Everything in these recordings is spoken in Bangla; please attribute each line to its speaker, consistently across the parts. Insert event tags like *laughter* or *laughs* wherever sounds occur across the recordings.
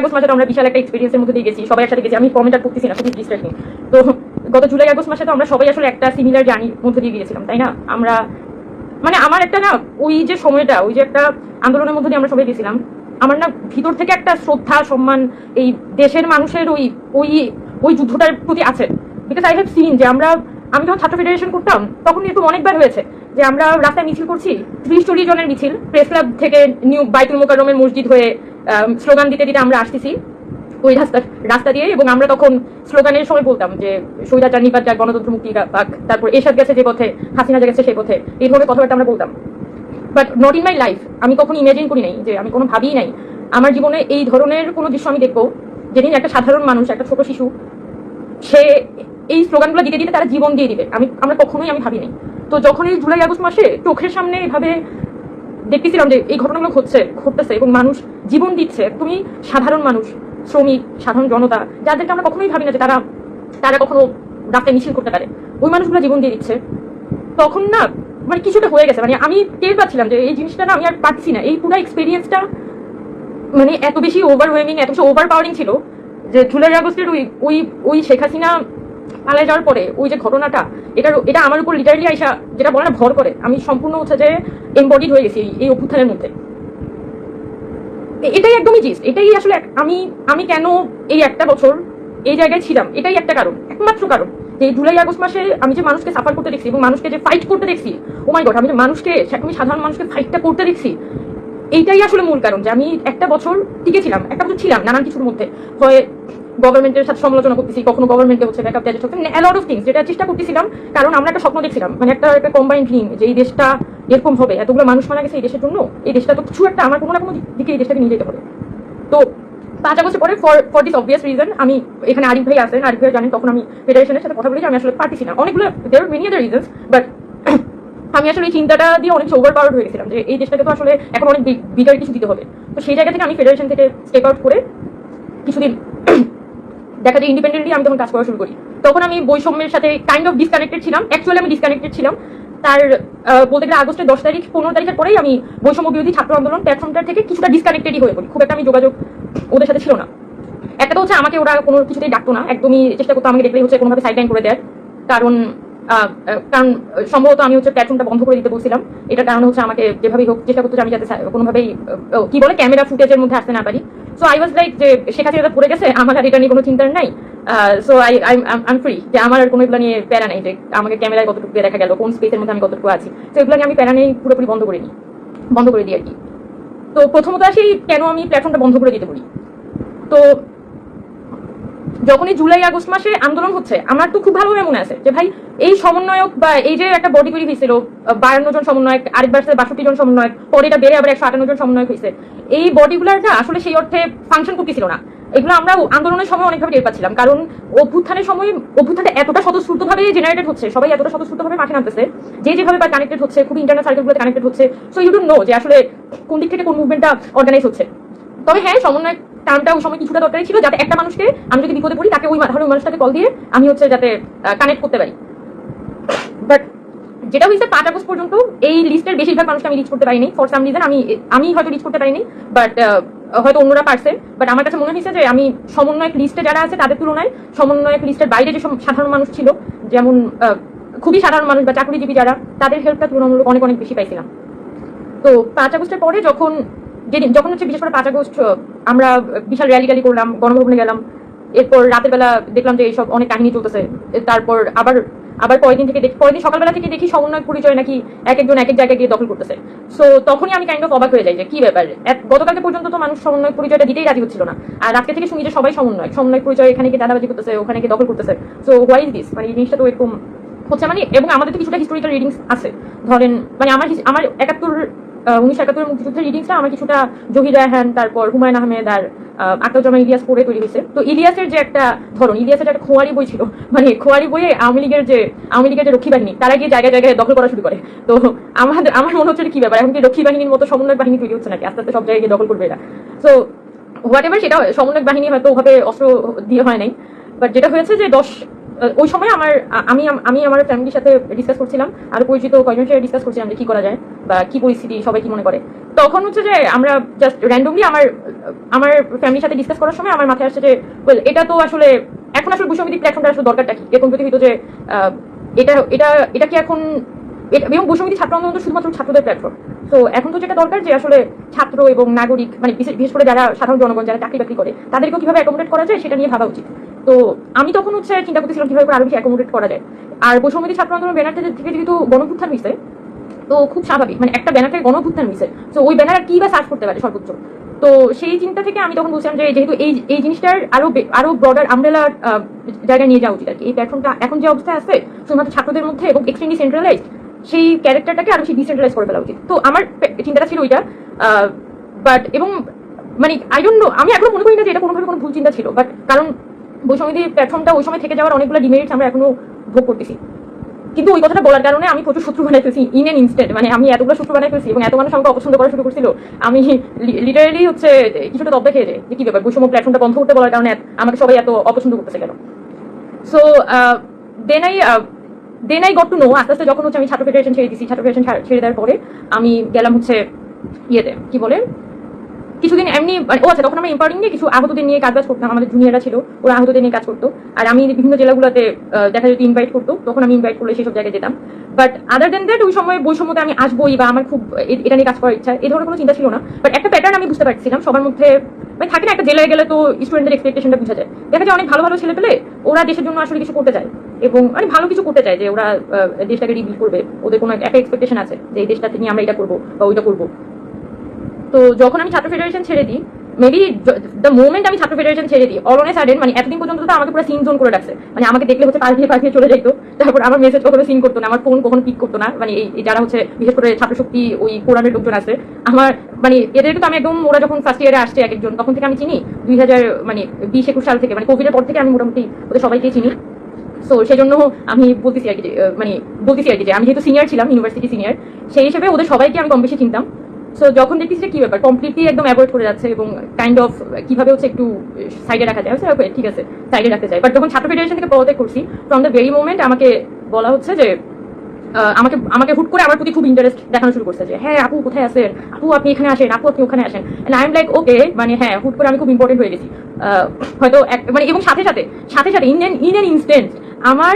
Speaker 1: আগস্ট মাসে আমরা বিশাল একটা এক্সপিরিয়েন্সের মধ্যে দিয়ে গেছি, সবাই একসাথে গেছি। আমি কমেন্ট আর করতেছি না, খুবই ডিস্ট্রাক্টিং তো গত জুলাই, আগস্ট মাসে তো আমরা সবাই আসলে একটা সিমিলার জার্নির মধ্যে দিয়ে গিয়েছিলাম, তাই না? আমরা মানে আমার একটা না, ওই যে সময়টা, ওই যে একটা আন্দোলনের মধ্যে দিয়ে আমরা সবাই গেছিলাম, আমার না ভিতর থেকে একটা শ্রদ্ধা, সম্মান, এই দেশের মানুষের ওই ওই ওই যুদ্ধটার প্রতি আছে। বিকজ আই হ্যাভ সিন যে আমরা, আমি যখন ছাত্র ফেডারেশন করতাম, তখন এরকম অনেকবার হয়েছে। যে আমরা রাস্তায় মিছিল করছি ত্রিশ চল্লিশ জনের মিছিল প্রেস ক্লাব থেকে নিউ বাইতুল মোকাররমের মসজিদ হয়ে স্লোগান দিতে দিতে আমরা আসতেছি, ওই রাস্তা রাস্তা দিয়ে, এবং আমরা তখন স্লোগানের সময় বলতাম যে স্বৈরাচার নিপাত যাক, গণতন্ত্র মুক্তি পাক। তারপর এসব গেছে যে পথে, হাসিনা গেছে সেই পথে। এই ধরনের কথাবার্তা আমরা বলতাম। But not in my life আমি কখনো ইমাজিন করি নাই যে, আমি কোনো ভাবিই নাই। আমার জীবনে এই ধরনের কোনো দৃশ্য আমি দেখব, যেদিন একটা সাধারণ মানুষ, একটা ছোট শিশু, সে এই স্লোগানগুলো দিতে দিতে তারা জীবন দিয়ে দিবে। আমি, আমরা কখনোই আমি ভাবিনি তো যখন এই জুলাই আগস্ট মাসে চোখের সামনে এভাবে দেখতেছিলাম যে এই ঘটনাগুলো ঘটছে, ঘটতেছে এবং মানুষ জীবন দিচ্ছে, তুমি সাধারণ মানুষ, শ্রমিক, সাধারণ জনতা, যাদেরকে আমরা কখনোই ভাবি না যে তারা তারা কখনো রাস্তায় মিছিল করতে পারে। ওই মানুষগুলো জীবন দিয়ে দিচ্ছে। তখন না মানে কিছুটা হয়ে গেছে। মানে আমি টের পাচ্ছিলাম যে এই জিনিসটা না আমি আর পাচ্ছি না। এই পুরো এক্সপিরিয়েন্সটা মানে এত বেশি ওভারওয়েমিং এত বেশি ওভার পাওয়ারিং ছিল যে জুলাই আগস্টের ওই ওই ওই শেখ হাসিনা পালায় যাওয়ার পরে ওই যে ঘটনাটা এটা এটা আমার উপর লিটারলি আইসা যেটা বলে না ভর করে। আমি সম্পূর্ণ হচ্ছে যে এমবডিড হয়ে গেছি এই- অভ্যুত্থানের মধ্যে। এটাই একদমই জিস এটাই আসলে আমি আমি কেন এই একটা বছর এই জায়গায় ছিলাম? এটাই একটা কারণ, একমাত্র কারণ। যে জুলাই আগস্ট মাসে আমি যে মানুষকে সাফার করতে দেখছি এবং মানুষকে যে ফাইট করতে দেখছি ও মাই গড আমি যে মানুষকে, আমি সাধারণ মানুষকে ফাইটটা করতে দেখছি, এইটাই আসলে মূল কারণ যে আমি একটা বছর টিকে ছিলাম, একটা বছর ছিলাম নানান কিছুর মধ্যে। হয় গভর্নমেন্টের সাথে সমালোচনা করতেছি, কখনো গভর্নমেন্টকে হচ্ছে ব্যাকআপ দেওয়া হচ্ছে। অ্যালট অফ থিংস যেটা চেষ্টা করতেছিলাম, কারণ আমরা একটা স্বপ্ন দেখছিলাম। মানে একটা একটা কম্বাইন্ড ড্রিম যে এই দেশটা এরকম হবে, এতগুলো মানুষ মারা গেছে এই দেশের জন্য, এই দেশটা তো কিছু একটা আমার কোনো না কোনো দিকে এই দেশটাকে নিয়ে যেতে হবে। তো পাঁচ আগস্ট পরে for for this obvious reason আমি এখানে আরিফ ভাই আসেন আরিফ ভাই জানেন, তখন আমি ফেডারেশনের সাথে কথা বলেছি আমি আসলে পারতেছি না। অনেকগুলো there many other reasons but আমি আসলে এই চিন্তাটা দিয়ে অনেক ওভার পাওয়ার হয়ে গেছিলাম, যে এই দেশটাকে তো আসলে এখন অনেক বিটার কিছু দিতে হবে। তো সেই জায়গা থেকে আমি ফেডারেশন থেকে স্টেপ আউট করে কিছুদিন দেখা যায় ইন্ডিপেন্ডেন্টলি আমি তখন কাজ করা শুরু করি। তখন আমি বৈষম্যের সাথে কাইন্ড অফ ডিসকানেক্টেড ছিলাম। অ্যাকচুয়ালি আমি ডিসকানেক্টেড ছিলাম। তার বলতে গেলে আগস্টের দশ তারিখ, পনেরো তারিখের পরেই আমি বৈষম্য বিরোধী ছাত্র আন্দোলন প্ল্যাটফর্মটা থেকে কিছুটা ডিসকানেক্টেডই হয়ে পড়ি। খুব একটা আমি যোগাযোগ ওদের সাথে ছিল না। একটা তো হচ্ছে আমাকে ওরা কোনো কিছুতেই ডাকতো না। একদমই চেষ্টা করতো আমাকে দেখলেই হচ্ছে কোনোভাবে সাইডলাইন করে দেয় কারণ কারণ সম্ভবত আমি হচ্ছে প্ল্যাটফর্মটা বন্ধ করে দিতে বলছিলাম। এটা কারণ হচ্ছে আমাকে যেভাবেই হোক চেষ্টা করতো আমি যাতে কোনোভাবেই কি বলে ক্যামেরা ফুটেজের মধ্যে আসতে না পারি। সো আই ওয়াজ লাইক যে শেখ হাসিনা পড়ে গেছে, আমার আর এটা নিয়ে কোনো চিন্তার নাই। So I I am free যে আমার আর কোনো এগুলো নিয়ে প্যারা নেই, যে আমাকে ক্যামেরায় কতটুকু দেখা গেল, কোন স্পেসের মধ্যে আমি কতটুকু আছি। তো এগুলো আমি প্যারা নেই, পুরোপুরি বন্ধ করে নিই বন্ধ করে দিই আর কি। তো প্রথমত আসি, কেন আমি প্ল্যাটফর্মটা বন্ধ করে দিতে পারি তো যখনই জুলাই আগস্ট মাসে আন্দোলন হচ্ছে, আমার তো খুব ভালোভাবে মনে আছে যে ভাই, এই সমন্বয়ক বা এই যে একটা বডি তৈরি হয়েছিল বায়ান্ন জন সমন্বয়ক, আরেকবার বাষট্টি জন সমন্বয়ক, পরে এটা বেড়ে আবার একশো আটান্ন জন সমন্বয়ক হয়েছে। এই বডিগুলার না আসলে সেই অর্থে ফাংশন করতেছিল না। এগুলো আমরা আন্দোলনের সময় অনেকভাবে টের পাচ্ছিলাম, কারণ অভ্যুত্থানের সময় অভ্যুত্থানটা এতটা স্বতঃস্ফূর্তভাবে জেনারেটেড হচ্ছে, সবাই এতটা স্বতঃস্ফূর্তভাবে মাঠে নামতেছে, যে যেভাবে বা কানেক্টেড হচ্ছে, খুব ইন্টারনাল সার্কেলগুলোতে কানেক্টেড হচ্ছে সো ইউ ডোন্ট নো যে আসলে কোন দিক থেকে কোন মুভমেন্টটা অর্গানাইজ হচ্ছে। তবে হ্যাঁ সমন্বয় টার্মটা ওই সময় কিছুটা দরকারি ছিল, যাতে একটা মানুষকে আমি যদি বিপদে পড়ি, তাকে ওই ধরনের মানুষটাকে কল দিয়ে আমি হচ্ছে যাতে কানেক্ট করতে পারি। বাট যেটা হয়েছে, পাঁচ আগস্ট পর্যন্ত এই লিস্টের বেশিরভাগ মানুষকে আমি রিচ করতে পারিনি। ফর সাম রিজন আমি আমি হয়তো রিচ করতে পারিনি বাট হয়তো অন্যরা পারছে। বাট আমার কাছে মনে হয়েছে যে আমি সমন্বয়ক লিস্টে যারা আছে, তাদের তুলনায় সমন্বয়ক লিস্টের বাইরে যেসব সাধারণ মানুষ ছিল, যেমন খুবই সাধারণ মানুষ বা চাকরিজীবী যারা, তাদের হেল্পটা তুলনামূলক অনেক অনেক বেশি পাইছিলাম। তো পাঁচ আগস্টের পরে যখন যেদিন, যখন হচ্ছে বিশেষ করে পাঁচ আগস্ট আমরা বিশাল র্যালি ট্যালি করলাম, গণভবনে গেলাম, এরপর রাতের বেলা দেখলাম যে এইসব অনেক কাহিনী চলতেছে। তারপর আবার আবার পরের দিন থেকে দেখি, পরের দিন সকালবেলা থেকে দেখি সমন্বয় পরিচয় নাকি এক একজন এক এক জায়গায় গিয়ে দখল করতেছে। সো তখনই আমি কাইন্ড অফ অবাক হয়ে যাই যে কি ব্যাপার? গতকালকে পর্যন্ত তো মানুষ সমন্বয় পরিচয়টা দিতেই রাজি হচ্ছিল না। আর আজকে থেকে শুনি যে সবাই সমন্বয়। সমন্বয় পরিচয় এখানে গিয়ে দাদাবাজি করতেছে, ওখানে গিয়ে দখল করতেছে। সো হোয়াই ইজ দিস মানে এই জিনিসটা তো এরকম হচ্ছে মানে এবং আমাদের তো কিছুটা হিস্টোরিক্যাল রিডিংস আছে। ধরেন মানে আমার আমার একাত্তর উনিশশো একাত্তরের মুক্তিযুদ্ধের রিডিংসটা আমার কিছুটা জহির রায়হান তারপর হুমায়ুন আহমেদ আর আক্তারুজ্জামান ইলিয়াস পড়ে তৈরি হয়েছে। তো ইলিয়াসের যে একটা ধরন, ইলিয়াসের একটা খোয়ারি বই ছিল *laughs* মানে খোয়ারি বইয়ে আওয়ামী লীগের যে, আওয়ামী লীগের যে রক্ষী বাহিনী, তারা গিয়ে জায়গায় জায়গায় দখল করা শুরু করে। তো আমাদের, আমার মনে হচ্ছে কি ব্যাপার? এখন কি রক্ষী বাহিনীর মতো সমন্বয় বাহিনী তৈরি হচ্ছে নাকি? আস্তে আস্তে সব জায়গায় গিয়ে দখল করবে এরা। তো হোয়াট এভার সেটা সমন্বয় বাহিনী হয়তো ওভাবে অস্ত্র দিয়ে হয় নাই। বাট যেটা হয়েছে যে দশ ওই সময় আমার আমি আমি আমার ফ্যামিলির সাথে ডিসকাস করছিলাম আর পরিচিত কয়েকজনের সাথে ডিসকাস করছিলাম যে কি করা যায় বা কি পরিস্থিতি সবাই কি মনে করে। তখন হচ্ছে যে আমরা জাস্ট র্যান্ডমলি আমার আমার ফ্যামিলির সাথে ডিসকাস করার সময় আমার মাথায় আসছে যে well, এটা তো আসলে এখন আসলে বৈষম্যবিধি প্ল্যাটফর্মটা আসলে দরকারটা কি? এরকম হইতো যে এটা এটা এটা কি এখন এবং বৈষম্যবিধি ছাত্র আন্দোলন শুধুমাত্র ছাত্রদের প্ল্যাটফর্ম তো এখন তো যেটা দরকার যে আসলে ছাত্র এবং নাগরিক মানে বিশেষ বিশেষ করে যারা সাধারণ জনগণ যারা চাকরি বাকরি করে তাদেরকেও কীভাবে অ্যাকোমোডেট করা যায় সেটা নিয়ে ভাবা উচিত। তো আমি তখন হচ্ছে চিন্তা করতেছিলাম কীভাবে আরও বেশি অ্যাকোমোডেট করা যায়। আর বৈষম্যবিধি ছাত্র আন্দোলন ব্যানার থেকে যেহেতু গণপুত্থান মিশে তো খুব স্বাভাবিক। মানে একটা ব্যানার থেকে গণভুত্থান হয়েছে তো ওই ব্যানার কি বা সার্চ করতে পারে সর্বোচ্চ? তো সেই চিন্তা থেকে আমি তখন বলছিলাম যে যেহেতু এই এই জিনিসটার আরও আরও ব্রডার আমব্রেলার জায়গায় নিয়ে যাওয়া উচিত আর কি। এই প্ল্যাটফর্মটা এখন যে অবস্থায় আছে, শুধুমাত্র ছাত্রদের মধ্যে এবং এক্সট্রিমলি সেন্ট্রালাইজ সেই ক্যারেক্টারটাকে আরও বেশি ডিসেন্ট্রালাইজ করে ফেলা উচিত। তো আমার চিন্তাটা ছিল ওইটা বাট এবং মানে আই ডোন্ট নো আমি এখনও মনে করি না যে এটা কোনোভাবে কোনো ভুল চিন্তা ছিল বাট কারণ বৈষম্যদি প্ল্যাটফর্মটা ওই সময় থেকে যাওয়ার অনেকগুলো ডিমেরিটস আমরা এখনও ভোগ করতেছি। কিন্তু ওই কথাটা বলার কারণে আমি প্রচুর শত্রু বানাই ফেলছি ইন এন ইনস্ট্যান্ট মানে আমি এতগুলো শত্রু বানাই ফেলছি এবং এত মানুষ আমাকে অপছন্দ করা শুরু করছিল, আমি লিটারেলি হচ্ছে কিছুটা তব্দা খেয়ে যায় যে কি ব্যাপার, বৈষম্য প্ল্যাটফর্মটা বন্ধ করতে বলার কারণে আমাকে সবাই এত অপছন্দ করতেছে কেন? So then I then I got to know আস্তে আস্তে যখন হচ্ছে আমি ছাত্র ফেডারেশন ছেড়ে দিছি, ছাত্র ফেডারেশন ছেড়ে দেওয়ার পরে আমি গেলাম হচ্ছে ইয়েতে, কি বলে? কিছুদিন এমনি মানে ও আচ্ছা তখন আমরা এম্পাওয়ারিং নিয়ে কিছু আহতদের নিয়ে কাজ বাজ করতাম, আমাদের জুনিয়ররা ছিল, ওরা আহতদের নিয়ে কাজ করতো। আর আমি বিভিন্ন জেলাগুলোতে দেখা যেত ইনভাইট করতো, তখন আমি ইনভাইট করলে সেসব জায়গায় যেতাম। বাট আদার দেন দ্যাট ওই সময় বৈষম্যতে আমি আসবোই বা আমার খুব এটা নিয়ে কাজ করার ইচ্ছা এই ধরনের কোনো চিন্তা ছিল না। বাট একটা প্যাটার্ন আমি বুঝতে পারছিলাম, সবার মধ্যে মানে থাকে না, একটা জেলায় গেলে তো স্টুডেন্টদের এক্সপেকটেশনটা বোঝা যায়। দেখা যায় অনেক ভালো ভালো ছেলে পেলে ওরা দেশের জন্য আসলে কিছু করতে চায়। এবং মানে ভালো কিছু করতে চায় যে ওরা দেশটাকে রিবিল করবে। ওদের কোনো একটা এক্সপেকটেশন আছে যে এই দেশটাতে নিয়ে আমরা এটা করব বা ওইটা করব। তো যখন আমি ছাত্র ফেডারেশন ছেড়ে দিই মেবি দ্য মোমেন্ট আমি ছাত্র ফেডারেশন ছেড়ে দিই অল অন সাডেন মানে এতদিন পর্যন্ত তো আমাকে পুরো সিন জোন করে রাখছে। মানে আমাকে দেখলে হচ্ছে পাশ দিয়ে চলে যাইতো। তারপর আমার মেসেজ কখনো সিন করতো না, আমার ফোন কখনো পিক করতো না। মানে এই যারা হচ্ছে, বিশেষ করে ছাত্র শক্তি, ওই কোরআনের লোকজন আছে, আমার মানে এদেরকে তো আমি একদম, ওরা যখন ফার্স্ট ইয়ারে আসছে এক একজন, তখন থেকে আমি চিনি। দুই হাজার মানে বিশ একুশ সাল থেকে মানে কোভিডের পর থেকে আমি মোটামুটি ওদের সবাইকে চিনি। সো সেই জন্য আমি বলতেছি আর কি মানে বলতেছি আর কি যে, আমি যেহেতু সিনিয়র ছিলাম ইউনিভার্সিটি সিনিয়র সেই হিসেবে ওদের সবাইকে আমি কম বেশি চিনতাম। সো যখন দেখতেছি যে কি ব্যাপার কমপ্লিটলি একদম অ্যাভয়েড করে যাচ্ছে এবং কাইন্ড অফ কীভাবে হচ্ছে একটু সাইডে রাখা যায়। "Okay, ঠিক আছে সাইডে রাখতে চাই। বাট যখন ছাত্র ফেডারেশন থেকে পদত্যাগ করছি ফ্রম দ্য ভেরি মোমেন্ট আমাকে বলা হচ্ছে যে আমাকে আমাকে হুট করে আমার প্রতি খুব ইন্টারেস্ট দেখানো শুরু করছে যে হ্যাঁ আপু কোথায় আছেন? আপু আপনি এখানে আসেন আপু আপনি ওখানে আসেন। And I am like okay মানে হ্যাঁ হুট করে আমি খুব ইম্পর্টেন্ট হয়ে গেছি। হয়তো মানে এবং সাথে সাথে সাথে সাথে ইন ইন এন ইনস্ট্যান্ট আমার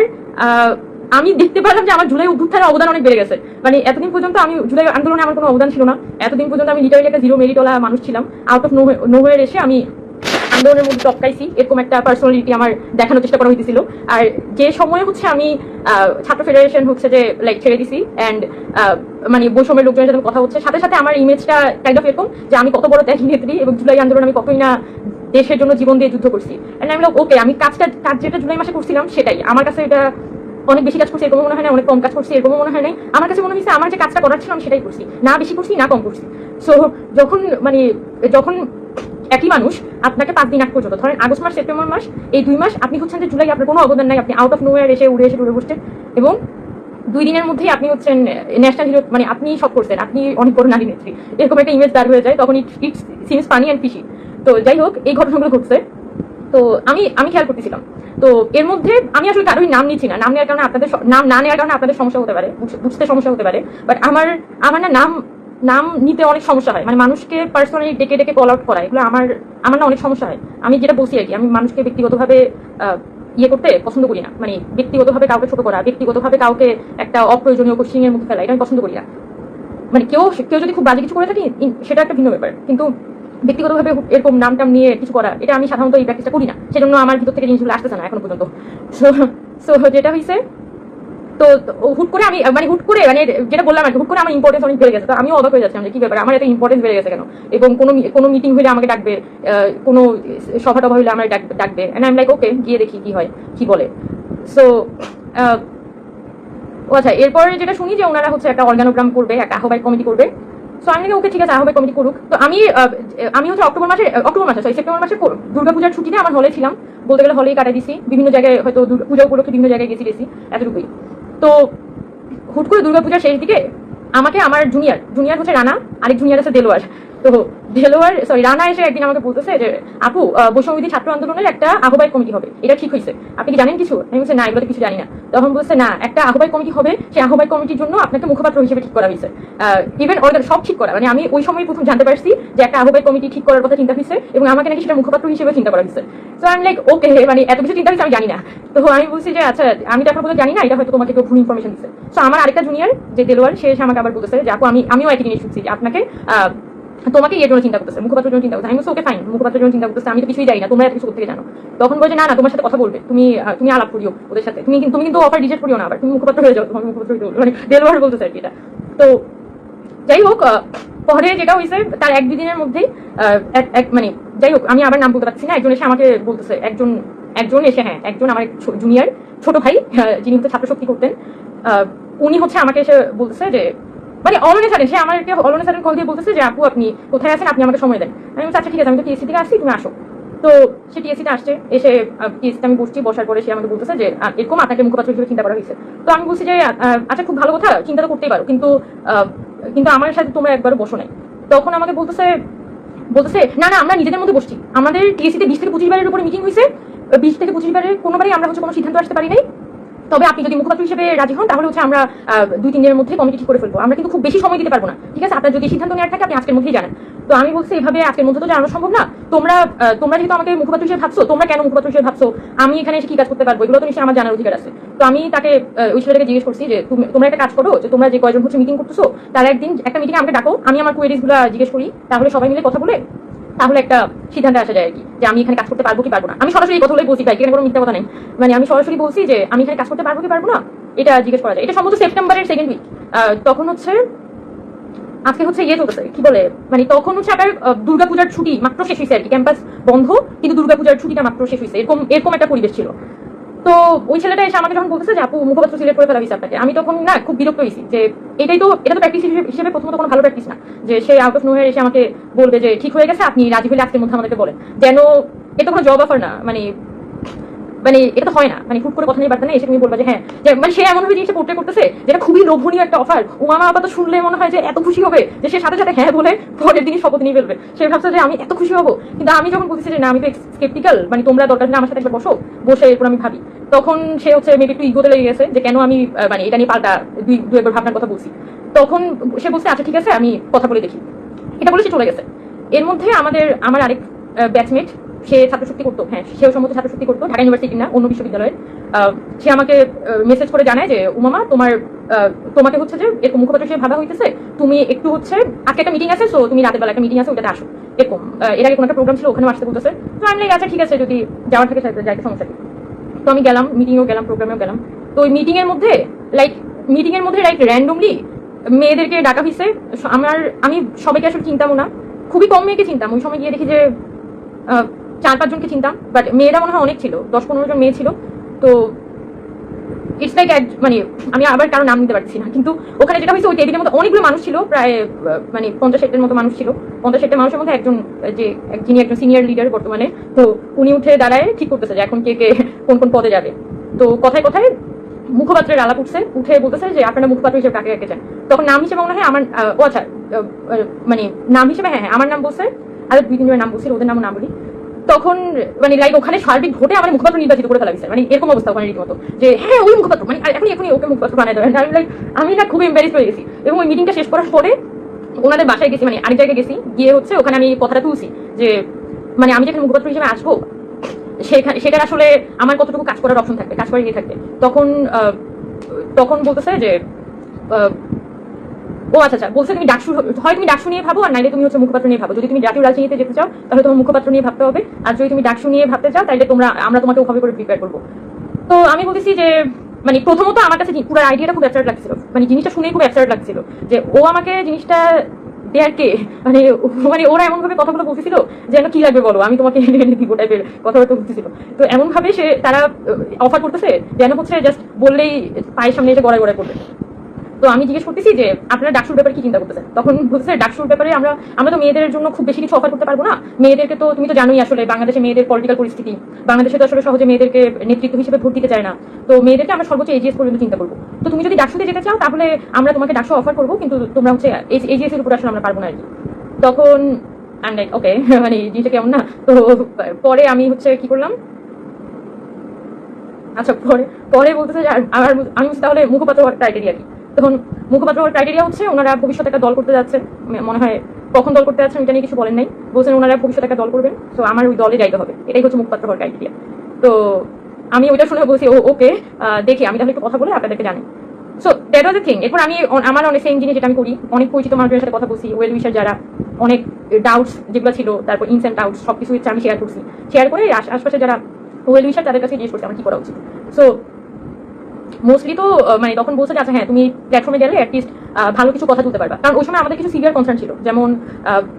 Speaker 1: আমি দেখতে পারলাম যে আমার জুলাই অভ্যুত্থানের অবদান অনেক বেড়ে গেছে। মানে এতদিন পর্যন্ত আমি জুলাই আন্দোলনে আমার কোনো অবদান ছিল না। এতদিন পর্যন্ত আমি লিটারালি একটা জিরো মেরিটওয়ালা মানুষ ছিলাম। আউট অফ নোওয়ের এসে আমি আন্দোলনের মধ্যে টপকাইছি। এরকম একটা পার্সোনালিটি আমার দেখানোর চেষ্টা করা হইতেছিল। আর যে সময়ে হচ্ছে আমি ছাত্র ফেডারেশন হচ্ছে যে লাইক ছেড়ে দিছি। অ্যান্ড মানে বৈষম্যের লোকজনের সাথে কথা হচ্ছে। সাথে সাথে আমার ইমেজটা কাইন্ড অফ এরকম যে আমি কত বড় ত্যাগী নেত্রী এবং জুলাই আন্দোলন আমি কতই না দেশের জন্য জীবন দিয়ে যুদ্ধ করছি। অ্যান্ড আমি ওকে আমি কাজটা, কাজ যেটা জুলাই মাসে করছিলাম সেটাই। আমার কাছে এটা অনেক বেশি কাজ করছি এরকম মনে হয় না, অনেক কম কাজ করছি এরকম মনে হয় নাই। আমার কাছে মনে হয়েছে, আমার যে কাজটা করার ছিল আমি সেটাই করছি। না বেশি করছি, না কম করছি। সো যখন মানে যখন একই মানুষ আপনাকে পাঁচ দিন আগ পর্যন্ত, ধরেন আগস্ট মাস, সেপ্টেম্বর মাস, এই দুই মাস আপনি হচ্ছেন যে জুলাই, আপনার কোনো অবদান নাই, আপনি আউট অফ নোয়ার এসে উড়ে এসে উড়ে বসছেন এবং দুই দিনের মধ্যেই আপনি হচ্ছেন ন্যাশনাল হিরো মানে আপনি সব করছেন, আপনি অনেক বড় নারী নেত্রী। এরকম একটা ইমেজ দাঁড় হয়ে যায় তখন it it seems funny and fishy তো যাই হোক, এই ঘটনাগুলো ঘটছে। তো আমি আমি খেয়াল করতেছিলাম। তো এর মধ্যে আমি আসলে কারোই নাম নিচ্ছি না। নাম নেওয়ার কারণে আপনাদের নাম না নেওয়ার কারণে আপনাদের সমস্যা হতে পারে। বুঝ- বুঝতে সমস্যা হতে পারে। বাট আমার আমার না নাম নাম নিতে অনেক সমস্যা হয়। মানে মানুষকে পার্সোনালি ডেকে ডেকে কল আউট করা, এগুলো আমার আমার না অনেক সমস্যা হয়। আমি যেটা বলছি আর কি, আমি মানুষকে ব্যক্তিগতভাবে ইয়ে করতে পছন্দ করি না। মানে ব্যক্তিগতভাবে কাউকে ছোট করা, ব্যক্তিগতভাবে কাউকে একটা অপ্রয়োজনীয় কোশ্চিং এর মধ্যে ফেলা, এটা আমি পছন্দ করি না। মানে কেউ কেউ যদি খুব বাজে কিছু করে থাকি সেটা একটা ভিন্ন ব্যাপার। কিন্তু ব্যক্তিগতভাবে এরকম নাম টাম নিয়ে কিছু করা, এটা আমি সাধারণত এই প্র্যাকটিসটা করি না। সেজন্য আমার ভিতর থেকে জিনিসগুলো আসতেছে না এখনও পর্যন্ত। সো যেটা হয়েছে তো হুট করে আমি মানে হুট করে মানে যেটা বললাম আর হুট করে আমার ইম্পর্টেন্স অনেক বেড়ে গেছে। তো আমিও অবাক হয়ে যাচ্ছিলাম যে কি ব্যাপার, আমার এত ইম্পর্টেন্স বেড়ে গেছে কেন? এবং কোনো কোনো মিটিং হলে আমাকে ডাকবে কোনো সভা টভা হলে আমার ডাক- ডাকবে। And I am like okay গিয়ে দেখি কি হয়, কি বলে। সো ও আচ্ছা এরপরে যেটা শুনি যে ওনারা হচ্ছে একটা অর্গানোগ্রাম করবে, একটা আহ্বায়ক কমিটি করবে। সো আমি ওকে ঠিক আছে আহ্বায়ক কমিটি করুক। তো আমি আমি হচ্ছে অক্টোবর মাসে অক্টোবর মাসে সরি সেপ্টেম্বর মাসে দুর্গাপূজার ছুটিতে আমার হলে ছিলাম। বলতে গেলে হলেই কাটাই দিছি। বিভিন্ন জায়গায় হয়তো পূজা উপলক্ষে বিভিন্ন জায়গায় গেছি গেছি এতটুকুই। তো হুট করে দুর্গাপূজার শেষ দিকে আমাকে, আমার জুনিয়র জুনিয়র হচ্ছে রানা, আরেক জুনিয়র আছে দেলোয়ার। তো দেলোয়ার সরি রানা এসে একদিন আমাকে বলতেছে যে, আপু বৈষম্যবিধি ছাত্র আন্দোলনের একটা আহ্বায়ক কমিটি হবে। এটা ঠিক হয়েছে। আপনি কি জানেন কিছু? আমি বলছি, না, এগুলো কিছু জানি না। তখন বলছে, না, একটা আহ্বায়ক কমিটি হবে। সেই আহ্বায়ক কমিটির জন্য আপনাকে মুখপাত্র হিসেবে ঠিক করা হয়েছে। ইভেন ওদের সব ঠিক করা। মানে আমি ওই সময় প্রথম জানতে পারছি যে একটা আহ্বায়ক কমিটি ঠিক করার কথা চিন্তা হয়েছে এবং আমাকে নাকি সেটা মুখপাত্র হিসেবে চিন্তা করা হয়েছে। তো আমি লাইক ওকে মানে এত কিছু চিন্তা হয়েছে, আমি জানি না। তো আমি বলছি যে আচ্ছা আমি তো এখন পর্যন্ত জানি না, এটা হয়তো তোমাকে কেউ ভুল ইনফরমেশন দিচ্ছে তো আমার আরেকটা জুনিয়র যে দেলোয়ার, সে এসে আমাকে আবার বলতেছে যে, আপু, আমি, আমিও একই জিনিস শুনছি আপনাকে তোমাকে এর জন্য চিন্তা করতেছে মুখপাত্রের জন্য চিন্তা করতেছে। আমি ওকে ফাইন মুখপাত্রের জন্য চিন্তা করতেছে, আমি তো কিছুই জানি না, তোমরা এত কিছু থেকে জানো। তখন বলছে, না না, তোমার সাথে কথা বলবে, তুমি তুমি আলাপ করিও ওদের সাথে। তুমি তুমি কিন্তু অফার রিজেক্ট করিও না আবার, তুমি মুখপাত্র হয়ে যাও, তোমাকে মুখপাত্র হয়ে মানে ডেলিভার বলতেছে আর কি এটা। তো যাই হোক পরে যেটা হয়েছে তার এক দুদিনের মধ্যেই এক- মানে যাই হোক, আমি আবার নাম বলতে পারছি না, একজন এসে আমাকে বলতেছে, একজন একজন এসে হ্যাঁ একজন আমার জুনিয়র ছোট ভাই যিনি হচ্ছে ছাত্রশক্তি করতেন। উনি হচ্ছে আমাকে এসে বলতেছে যে মানে অলনে সারেন সে আমাকে অলনে সারেন কল দিয়ে বলতেছে যে, আপু, আপনি কোথায় আছেন? আপনি আমাকে সময় দেন। আমি বলছি আচ্ছা ঠিক আছে, আমি তো টিএসসি থেকে আসছি, তুমি আসো। তো সে টিএসসিতে আসছে, এসে টিএসসিতে আমি বসছি, বসার পরে সে আমাকে বলতেছে যে এরকম আপনাকে মুখপাত্র হিসেবে চিন্তা করা হয়েছে। তো আমি বলছি যে আচ্ছা খুব ভালো কথা, চিন্তা তো করতেই পারো, কিন্তু কিন্তু আমার সাথে তোমরা একবারও বসো নাই। তখন আমাকে বলতেছে বলতেছে, না না, আমরা নিজেদের মধ্যে বসছি। আমাদের টিএসসিতে বিশ থেকে পঁচিশ বারের উপরে মিটিং হয়েছে বিশ থেকে পঁচিশ বারের কোনোবারই আমরা হচ্ছে কোনো সিদ্ধান্ত আসতে পারি নাই। তবে আপনি যদি মুখপাত্র হিসেবে রাজি হন, তাহলে হচ্ছে আমরা দুই তিন দিনের মধ্যে কমিটি ঠিক করে ফেলব। আমরা কিন্তু খুব বেশি সময় দিতে পারব না, ঠিক আছে? আপনার যদি সিদ্ধান্ত নেওয়ার থাকে, আপনি আজকের মধ্যেই জানেন। তো আমি বলছি, এভাবে আজকের মধ্যে তো জানানো সম্ভব না। তোমরা তোমরা যেহেতু আমাকে মুখপাত্র হিসেবে ভাবছ, তোমরা কেন মুখপাত্র হিসেবে ভাবছ? আমি এখানে এসে কি কাজ করতে পারব? এগুলো তো নিশ্চয়ই আমার জানার অধিকার আছে। তো আমি তাকে ওই ছেলেটাকে জিজ্ঞেস করছি যে, তুমি- তোমরা একটা কাজ করো, যে তোমরা যে কয়জন হচ্ছে মিটিং করতেছো, তার একদিন একটা মিটিং আমাকে ডাকো। আমি আমার কোয়েরিজগুলো জিজ্ঞেস করি, তাহলে সবাই মিলে কথা বলে তাহলে একটা সিদ্ধান্তে আসা যায় আর কি, যে আমি এখানে কাজ করতে পারব কি পারব না। আমি সরাসরি কথা বলেই বলছি, ভাই এখানে কোনো মিথ্যা কথা নেই? মানে আমি সরাসরি বলছি যে আমি এখানে কাজ করতে পারব কি পারব না, এটা জিজ্ঞেস করা যায়। এটা সম্ভবত সেপ্টেম্বরের সেকেন্ড উইক তখন হচ্ছে, আজকে হচ্ছে ইয়ে চলতেছে, কি বলে মানে তখন হচ্ছে আপনার দুর্গাপূজার ছুটি মাত্র শেষ হয়েছে আর কি। ক্যাম্পাস বন্ধ, কিন্তু দুর্গাপূজার ছুটিটা মাত্র শেষ হয়েছে এরকম এরকম একটা পরিবেশ ছিল। তো ওই ছেলেটা এসে আমাকে যখন বলতেছে যে, আপু, মুখপাত্র সিলেক্ট করে ফেলা আপনাকে, আমি তখন না খুব বিরক্ত হয়েছি যে এটাই তো, এটা তো প্র্যাকটিস হিসেবে প্রথমত কোনো ভালো প্র্যাকটিস না। যে সে আউট অফ নোয়ার এসে আমাকে বলবে যে, ঠিক হয়ে গেছে, আপনি রাজি হলে আজকের মধ্যে আমাদেরকে বলেন। যেন এটা কোনো জব অফার না মানে মানে এটা তো হয় না। মানে হুট করে কথা নিয়ে বার্তা নেই, এসে তুমি বলবা যে হ্যাঁ। যে মানে সে এমন জিনিসটা পোর্ট্রে করতেছে যেটা খুবই লোভনীয় একটা অফার উমামা বাবা তো শুনলে মনে হয় যে এত খুশি হবে যে সে সাথে সাথে হ্যাঁ বলে পরের দিনই শপথ নিয়ে ফেলবে। সে ভাবছে যে আমি এত খুশি হব। কিন্তু আমি যখন বলতেছি যে না, আমি তো স্কেপটিক্যাল মানে তোমরা দরকার আমার সাথে একবার বসো, বসে এরপর আমি ভাবি। তখন সে হচ্ছে মেবি একটু ইগোতে লেগে গেছে যে কেন আমি মানে এটা নিয়ে পাল্টা দুই, দু একবার ভাবনার কথা বলছি। তখন সে বলছে আচ্ছা ঠিক আছে, আমি কথা বলে দেখি। এটা বলে সে চলে গেছে। এর মধ্যে আমাদের, আমার আরেক ব্যাচমেট সে ছাত্রশক্তি করতো হ্যাঁ সেও সম্মত ছাত্রশক্তি করতো, ঢাকা ইউনিভার্সিটি না, অন্য বিশ্ববিদ্যালয়ের। সে আমাকে মেসেজ করে জানায় যে, উমামা, তোমার তোমাকে হচ্ছে যে, এরকম মুখপাত্র হিসেবে ভাবা হইতেছে, তুমি একটু হচ্ছে, আজকে একটা মিটিং আছে সো তুমি রাতের বেলা একটা মিটিং আছে ওটাতে আসো। এরকম এর আগে কোনো একটা প্রোগ্রাম ছিল ওখানে আসতে বলতেছে। তো আমি আচ্ছা ঠিক আছে, যদি যাওয়ার থাকে যাইতে সমস্যা তো আমি গেলাম মিটিংয়েও গেলাম প্রোগ্রামেও গেলাম। তো ওই মিটিংয়ের মধ্যে লাইক মিটিংয়ের মধ্যে লাইক র্যান্ডমলি মেয়েদেরকে ডাকা হয়েছে আমার, আমি সবাইকে আসলে চিন্তামও না। খুবই কম মেয়েকে চিনতাম। ওই সময় গিয়ে দেখি যে চার পাঁচজনকে চিনতাম বাট মেয়েরা মনে হয় অনেক ছিল দশ পনেরো জন মেয়ে ছিল, তো ইটস লাইক মানে আমি আবার কারও নাম নিতে পারছি না। কিন্তু ওখানে যেটা হয়েছে, ওই টেবিলের মধ্যে অনেকগুলো মানুষ ছিল, প্রায় মানে পঞ্চাশ ষাটের মতো মানুষ ছিল। পঞ্চাশ ষাটের মানুষের মধ্যে একজন যে যিনি একজন সিনিয়র লিডার বর্তমানে, তো উনি উঠে দাঁড়ায় ঠিক করতেছে যে এখন কে কে, কোন কোন পদে যাবে। তো কথায় কথায় মুখপাত্রের আলাপ উঠছে, উঠে বলতেছে যে আপনারা মুখপাত্র হিসেবে কাকে কাকে চান? তখন নাম হিসেবে মনে হয় আমার ও আচ্ছা মানে নাম হিসেবে হ্যাঁ হ্যাঁ আমার নাম বলছে, আর দুই তিনজনের নাম বলছিল ওদের নামও নাম বলি। তখন মানে লাইক ওখানে সার্বিক ভোটে আমার মুখপাত্র নির্বাচিত করে ফেলা মানে এরকম অবস্থা ওখানে রীতিমতো যে হ্যাঁ ওই মুখপাত্র মানে এখনই এখনই ওকে মুখপাত্র বানায় দেবেন আমি লাইক আমি না খুব এম্বারিস হয়ে গেছি। এবং ওই মিটিংটা শেষ করার পরে ওনাদের বাসায় গেছি মানে আরেক জায়গায় গেছি। গিয়ে হচ্ছে ওখানে আমি কথাটা তুলছি যে মানে আমি যেখানে মুখপাত্র হিসেবে আসব সেখানে সেটার আসলে আমার কতটুকু কাজ করার অপশন থাকবে, কাজ করার ইয়ে থাকবে। তখন তখন বলতেছে যে ও আচ্ছা আচ্ছা বলছে তুমি ডাকসু, হয় তুমি ডাকসু নিয়ে ভাবো আর নাইলে তুমি হচ্ছে মুখপাত্র নিয়ে ভাবো। যদি তুমি জাতীয় রাজনীতিতে যেতে চাও, তাহলে তোমার মুখপাত্র নিয়ে ভাবতে হবে। আর যদি তুমি ডাকসু নিয়ে ভাবতে চাও তাহলে তোমরা, আমরা তোমাকে ওভাবে করে প্রিপেয়ার করব। তো আমি বলতেছি যে মানে প্রথমত আমার কাছে পুরো আইডিয়াটা খুব অ্যাবসার্ড লাগছিল। মানে জিনিসটা শুনেই খুব অ্যাবসার্ড লাগছিল যে ও আমাকে জিনিসটা দেয়ার কে? মানে মানে ওরা এমন ভাবে কথাগুলো বলতেছিল যেন কি লাগবে বলো? আমি তোমাকে দিব টাইপের কথাবার্তা বলতেছিল। তো এমন ভাবে সে, তারা অফার করতেছে যেন হচ্ছে জাস্ট বললেই পায়ের সামনে এসে গড়ায় গড়ায় করবে। তো আমি জিজ্ঞেস করতেছি যে, আপনারা ডাকসুর ব্যাপারে কি চিন্তা করতেছেন? তখন বলতেছে ডাকসুর ব্যাপারে আমরা আমরা তো মেয়েদের জন্য খুব বেশি কিছু অফার করতে পারব না। মেয়েদেরকে তো তুমি তো জানোই আসলে, বাংলাদেশে মেয়েদের পলিটিক্যাল পরিস্থিতি। বাংলাদেশে তো আসলে সহজে মেয়েদেরকে নেতৃত্ব হিসেবে ভোট দিতে চায় না। তো মেয়েদেরকে আমরা সর্বোচ্চ এজিএস পর্যন্ত চিন্তা করব। তো তুমি যদি ডাকসুতে যেতে চাও, তাহলে আমরা তোমাকে ডাকসু অফার করব, কিন্তু তোমরা হচ্ছে এজিএস এর উপর আসলে আমরা পারব না আর কি। তখন ওকে *laughs* মানে জিনিসটা কেমন না? তো পরে আমি হচ্ছে কি করলাম? আচ্ছা পরে পরে বলতেছে আর- আমি তাহলে মুখপাত্র হওয়ার ক্রাইটেরিয়া কি? তখন মুখপাত্র ক্রাইটেরিয়া হচ্ছে ওনারা ভবিষ্যতে একটা দল করতে যাচ্ছে। মনে হয় কখন দল করতে যাচ্ছেন এটা নিয়ে কিছু বলেন নাই। বলছেন ওনারা ভবিষ্যতে একটা দল করবেন, তো আমার ওই দলে যাইতে হবে। এটাই হচ্ছে মুখপাত্র হওয়ার ক্রাইটেরিয়া তো আমি ওইটা শুনে বলছি, ও ওকে দেখি, আমি তাহলে একটু কথা বলে আপনাদেরকে জানি so that was a thing এরপর আমি আমার অনেক সেম জিনিস যেটা আমি করি। অনেক পরিচিত মানুষের সাথে কথা বলছি, ওয়েল উইশার যারা। অনেক ডাউটস যেগুলো ছিল, তারপর ইনসেন্ট ডাউটস সব কিছু আমি শেয়ার করছি। শেয়ার করে আশ- আশপাশে যারা ওয়েল উইশার, তাদের কাছে জিজ্ঞেস করছি, আমার কি করা উচিত? সো মোস্টলি তো মানে তখন বলছে যে আচ্ছা হ্যাঁ তুমি প্ল্যাটফর্মে গেলে অ্যাটলিস্ট ভালো কিছু কথা তুলতে পারবা। কারণ ওই সময় আমাদের কিছু সিভিয়ার কনসার্ন ছিল। যেমন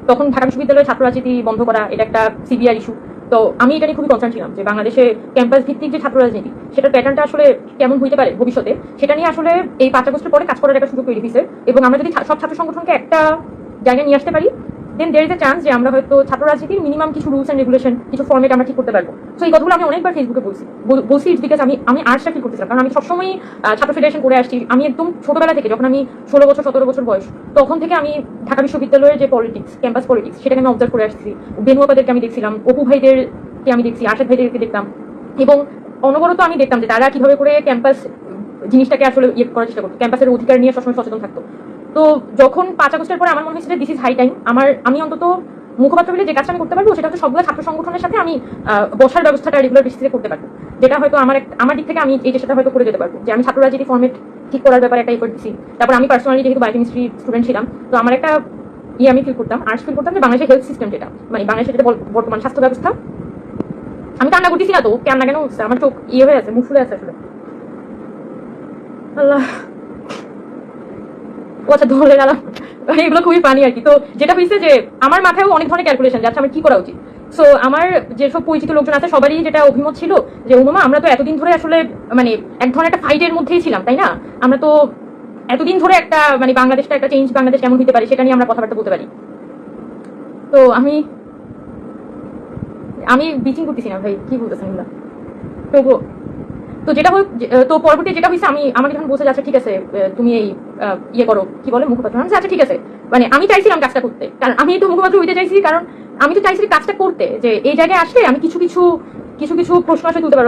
Speaker 1: তখন ঢাকা বিশ্ববিদ্যালয়ের ছাত্র রাজনীতি বন্ধ করা, এটা একটা সিভিয়ার ইস্যু তো আমি এটা নিয়ে খুবই কনসার্ন ছিলাম যে, বাংলাদেশে ক্যাম্পাস ভিত্তিক যে ছাত্র রাজনীতি সেটার প্যাটার্নটা আসলে কেমন হইতে পারে ভবিষ্যতে, সেটা নিয়ে আসলে এই পাঁচ আগস্টের পরে কাজ করার একটা সুযোগ তৈরি হয়েছে এবং আমরা যদি সব ছাত্র সংগঠনকে একটা জায়গায় নিয়ে আসতে পারি দেন দের ইজ এ চান্স যে আমরা হয়তো ছাত্র রাজনীতির মিনিমাম কিছু রুলস অ্যান্ড রেগুলেশন কিছু ফর্মেট আমরা ঠিক করতে পারব। সো এই কথাগুলো আমি অনেকবার ফেসবুকে বলছি। বল- বলছি বিকজ আমি আমি আর্টসটা ফিল করতেছিলাম। কারণ আমি সবসময় ছাত্র ফেডারেশন করে আসছি। আমি একদম ছোটবেলা থেকে যখন আমি ষোলো বছর, সতেরো বছর বয়স, তখন থেকে আমি ঢাকা বিশ্ববিদ্যালয়ের যে পলিটিক্স ক্যাম্পাস পলিটিক্স সেটাকে আমি অবজার্ভ করে আসছি। বেনুয়াপাদেরকে আমি দেখছিলাম, অপু ভাইদেরকে আমি দেখছি আশাদ ভাইদেরকে দেখতাম। এবং অনবরত আমি দেখতাম যে তারা কীভাবে করে ক্যাম্পাস জিনিসটাকে আসলে ইয়ে করার চেষ্টা করতো। ক্যাম্পাসের অধিকার নিয়ে সবসময় সচেতন থাকতো। তো যখন পাঁচ আগস্টের পরে আমার মনে হয়েছে যে দিস ইজ হাই টাইম আমার, আমি অন্তত মুখপাত্র মিলে যে কাজটা আমি করতে পারব সেটা হচ্ছে সবগুলো ছাত্র সংগঠনের সাথে আমি বসার ব্যবস্থাটা রেগুলার ভিত্তিতে করতে পারব। যেটা হয়তো আমার আমার দিক থেকে আমি এই চেষ্টাটা হয়তো করে যেতে পারব। যে আমি ছাত্র রাজনীতি ফর্মেট ঠিক করার ব্যাপারে একটা এফোর্ট দিচ্ছি তারপর আমি পার্সোনালি যেহেতু বায়োকেমিস্ট্রি স্টুডেন্ট ছিলাম, তো আমার একটা ইয়ে আমি ফিল করতাম আর্টস ফিল করতাম যে বাংলাদেশের হেলথ সিস্টেম যেটা মানে বাংলাদেশের যেটা বর্তমান স্বাস্থ্য ব্যবস্থা। আমি কান্না করতেছি না তো কান্না কেন, আমার চোখ ইয়ে হয়ে আছে, মুখ ফুলে আছে আসলে। আল্লাহ। আচ্ছা ধরে গেলাম। এগুলো খুবই পানি আর কি। তো যেটা হয়েছে যে, আমার মাথায়ও অনেক ধরনের ক্যালকুলেশন যাচ্ছে, আমার কি করা উচিত? সো আমার যেসব পরিচিত লোকজন আছে, সবারই যেটা অভিমত ছিল যে অনুমা আমরা তো এতদিন ধরে আসলে মানে এক ধরনের একটা ফাইটের মধ্যেই ছিলাম, তাই না? আমরা তো এতদিন ধরে একটা মানে বাংলাদেশটা, একটা চেঞ্জ বাংলাদেশ কেমন হতে পারে, সেটা নিয়ে আমরা কথাবার্তা বলতে পারি। তো আমি আমি বিচিং করতেছি না, ভাই, কি বলতেছেন এগুলা? তবুও, তো যেটা হোক তো পরবর্তী যেটা হয়েছে আমি আমাকে যখন বসে যাচ্ছে ঠিক আছে তুমি এই ইয়ে করো, কি বলে, মুখপাত্র আমি আচ্ছা ঠিক আছে। মানে আমি চাইছিলাম কাজটা করতে। কারণ আমি তো মুখপাত্র হইতে চাইছি, কারণ আমি তো চাইছি কাজটা করতে, যে এই জায়গায় আসলে আমি কিছু কিছু কিছু কিছু প্রশ্ন আসলে তুলতে পারব।